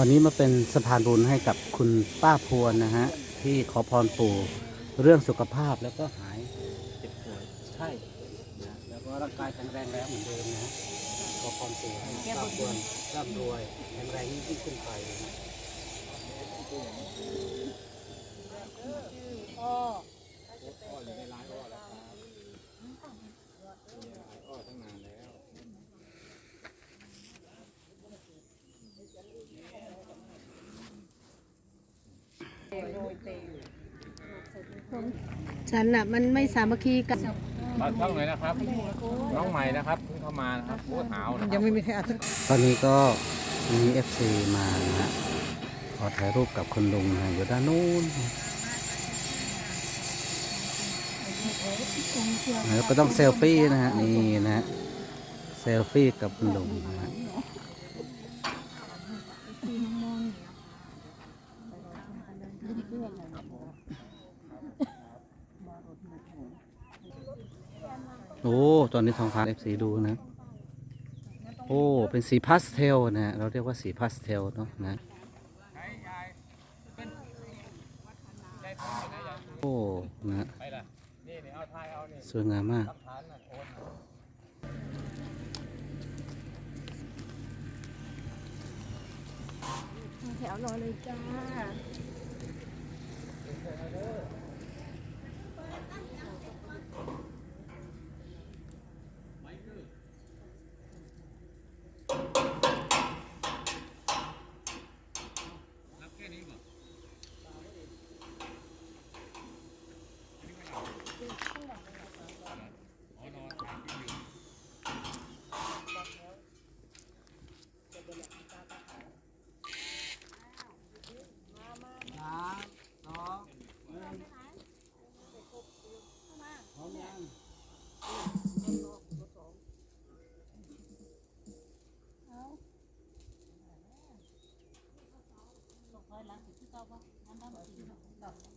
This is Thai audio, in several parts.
วันนี้มาเป็นสะพานบุญให้กับคุณป้าพวนนะฮะ ที่ขอพรปู่เรื่องสุขภาพแล้วก็หายเจ็บป่วยใช่นะแล้วก็ร่างกายแข็งแรงแล้วเหมือนเดิมนะฮะขอพรปู่ให้ป้าพวนร่ำรวยแข็งแรงยิ่งขึ้นไปนะฮะ ฉันอะมันไม่สามัคคีกันฝากช่องหน่อยนะครับ น้องใหม่นะครับเพิ่งเข้ามานะครับโคตรหาวนะครับยังไม่มีใครอัดตอนนี้ก็มีเอฟซีมานะฮะขอถ่ายรูปกับคุณลุงนะฮะอยู่ด้านนู้นแล้วก็ต้องเซลฟี่นะฮะนี่นะฮะเซลฟี่กับคุณลุงนะฮะ โอ้ ตอนนี้ทองฟ้าเอฟซีดูนะ โอ้ เป็นสีพาสเทลนะฮะเราเรียกว่าสีพาสเทลเนาะนะ โอ้ นะสวยงามมาก แถวรอเลยจ้า 宝宝，男宝宝，女。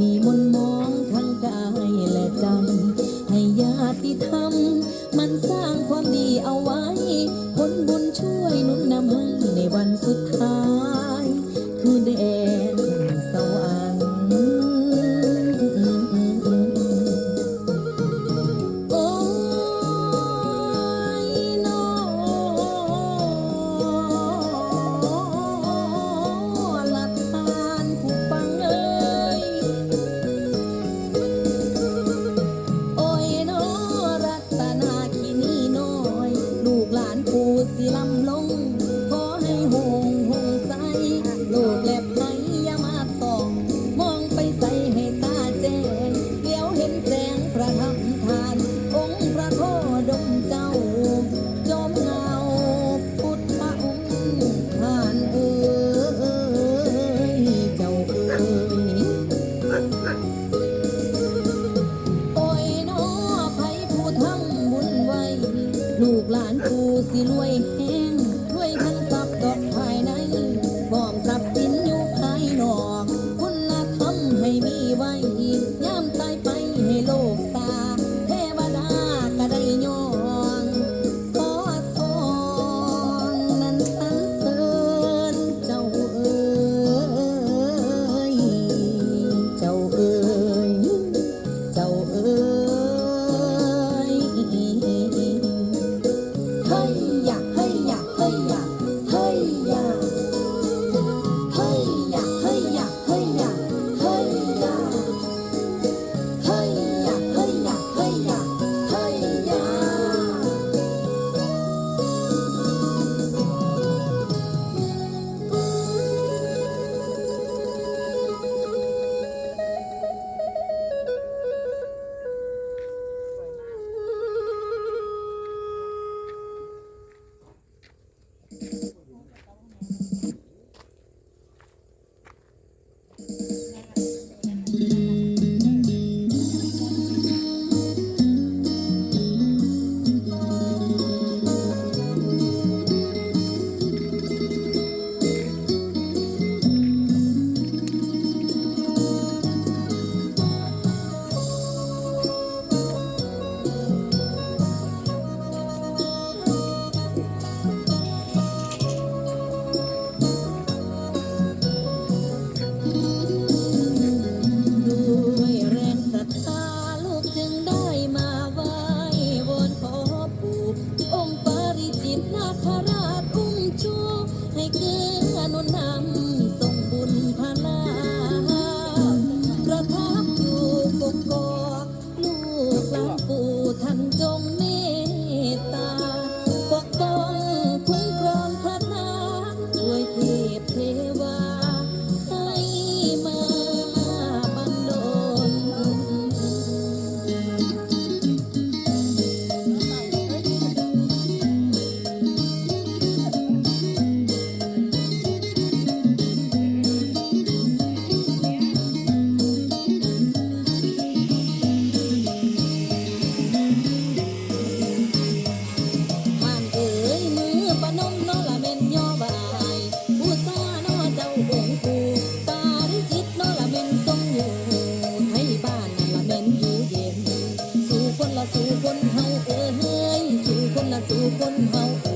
มีมน ลูกหลานกูสิรวย สู่คนเฮา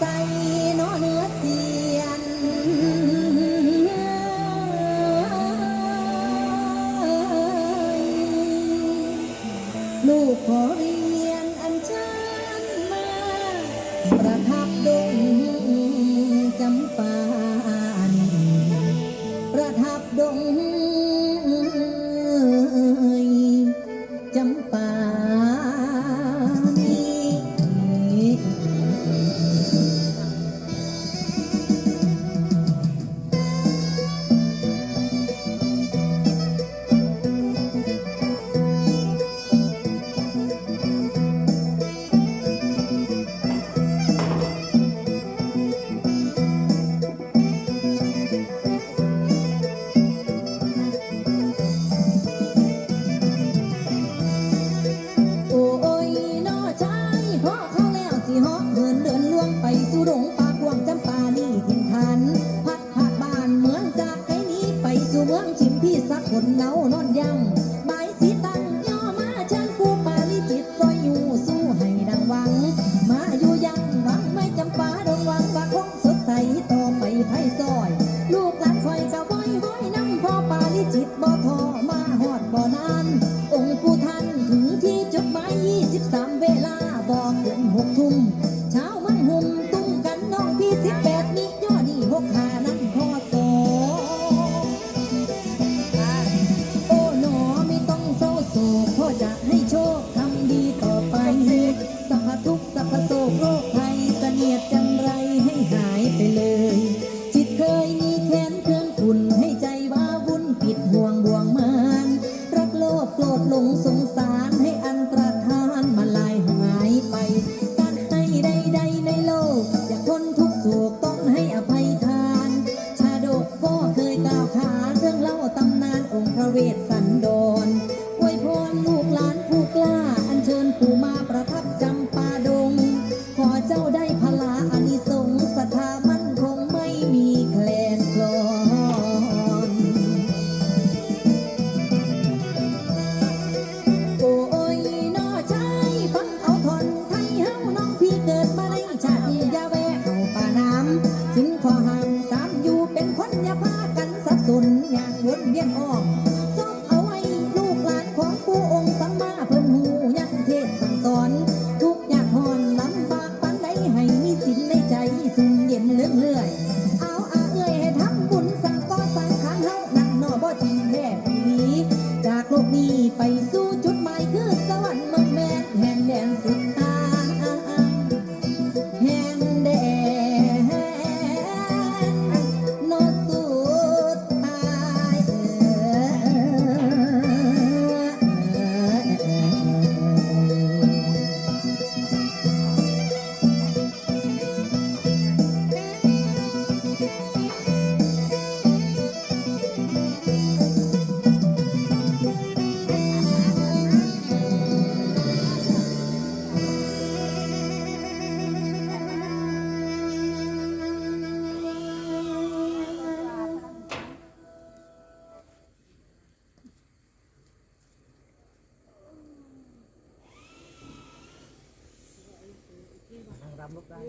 ไปามรอบได้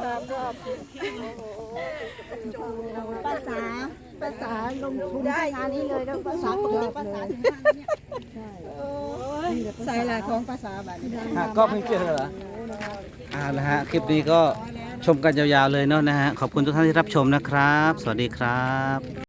สามรอบภาษาภาษาลงทุนได้งานนี้เลยแล้วภาษาปกติภาษาถึงงานเนี่ยใส่ละของภาษาแบบนี้ก็ไม่เจอเหรออ่านะฮะคลิปนี้ก็ชมกันยาวๆเลยเนาะนะฮะขอบคุณทุกท่านที่รับชมนะครับ สวัสดีครับ